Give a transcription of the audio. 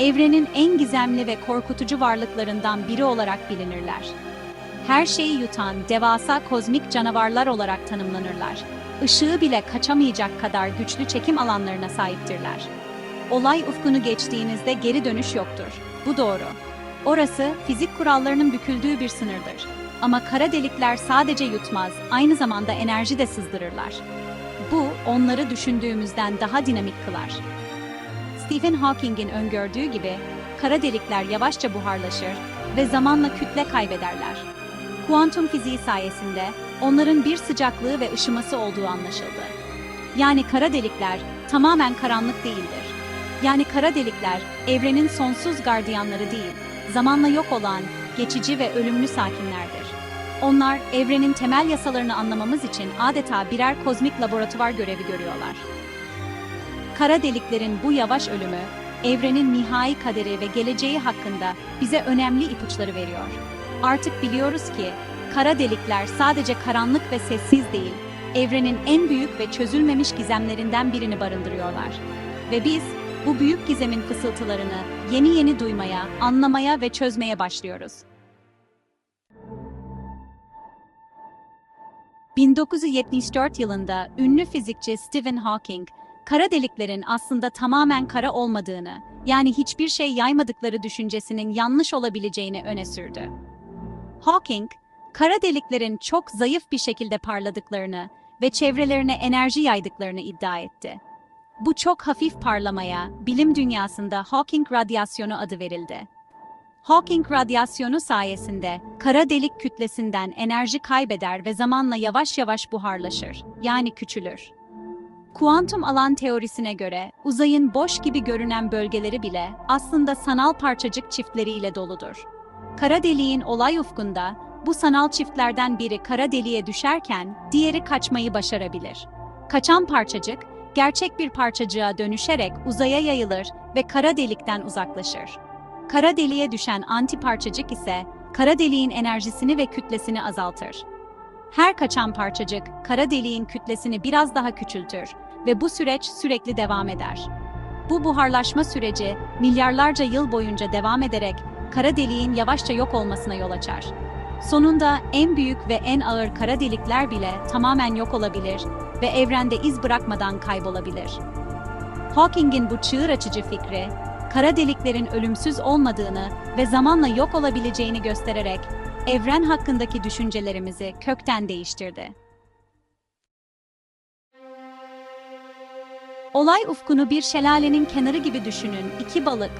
evrenin en gizemli ve korkutucu varlıklarından biri olarak bilinirler. Her şeyi yutan devasa kozmik canavarlar olarak tanımlanırlar. Işığı bile kaçamayacak kadar güçlü çekim alanlarına sahiptirler. Olay ufkunu geçtiğinizde geri dönüş yoktur. Bu doğru. Orası fizik kurallarının büküldüğü bir sınırdır. Ama kara delikler sadece yutmaz, aynı zamanda enerji de sızdırırlar. Bu, onları düşündüğümüzden daha dinamik kılar. Stephen Hawking'in öngördüğü gibi, kara delikler yavaşça buharlaşır ve zamanla kütle kaybederler. Kuantum fiziği sayesinde onların bir sıcaklığı ve ışıması olduğu anlaşıldı. Yani kara delikler tamamen karanlık değildir. Yani kara delikler evrenin sonsuz gardiyanları değil, zamanla yok olan, geçici ve ölümlü sakinlerdir. Onlar evrenin temel yasalarını anlamamız için adeta birer kozmik laboratuvar görevi görüyorlar. Kara deliklerin bu yavaş ölümü, evrenin nihai kaderi ve geleceği hakkında bize önemli ipuçları veriyor. Artık biliyoruz ki, kara delikler sadece karanlık ve sessiz değil, evrenin en büyük ve çözülmemiş gizemlerinden birini barındırıyorlar. Ve biz, bu büyük gizemin fısıltılarını yeni yeni duymaya, anlamaya ve çözmeye başlıyoruz. 1974 yılında ünlü fizikçi Stephen Hawking, kara deliklerin aslında tamamen kara olmadığını, yani hiçbir şey yaymadıkları düşüncesinin yanlış olabileceğini öne sürdü. Hawking, kara deliklerin çok zayıf bir şekilde parladıklarını ve çevrelerine enerji yaydıklarını iddia etti. Bu çok hafif parlamaya bilim dünyasında Hawking radyasyonu adı verildi. Hawking radyasyonu sayesinde kara delik kütlesinden enerji kaybeder ve zamanla yavaş yavaş buharlaşır, yani küçülür. Kuantum alan teorisine göre uzayın boş gibi görünen bölgeleri bile aslında sanal parçacık çiftleriyle doludur. Kara deliğin olay ufkunda bu sanal çiftlerden biri kara deliğe düşerken diğeri kaçmayı başarabilir. Kaçan parçacık gerçek bir parçacığa dönüşerek uzaya yayılır ve kara delikten uzaklaşır. Kara deliğe düşen antiparçacık ise kara deliğin enerjisini ve kütlesini azaltır. Her kaçan parçacık kara deliğin kütlesini biraz daha küçültür ve bu süreç sürekli devam eder. Bu buharlaşma süreci milyarlarca yıl boyunca devam ederek kara deliğin yavaşça yok olmasına yol açar. Sonunda en büyük ve en ağır kara delikler bile tamamen yok olabilir ve evrende iz bırakmadan kaybolabilir. Hawking'in bu çığır açıcı fikri, kara deliklerin ölümsüz olmadığını ve zamanla yok olabileceğini göstererek evren hakkındaki düşüncelerimizi kökten değiştirdi. Olay ufkunu bir şelalenin kenarı gibi düşünün. İki balık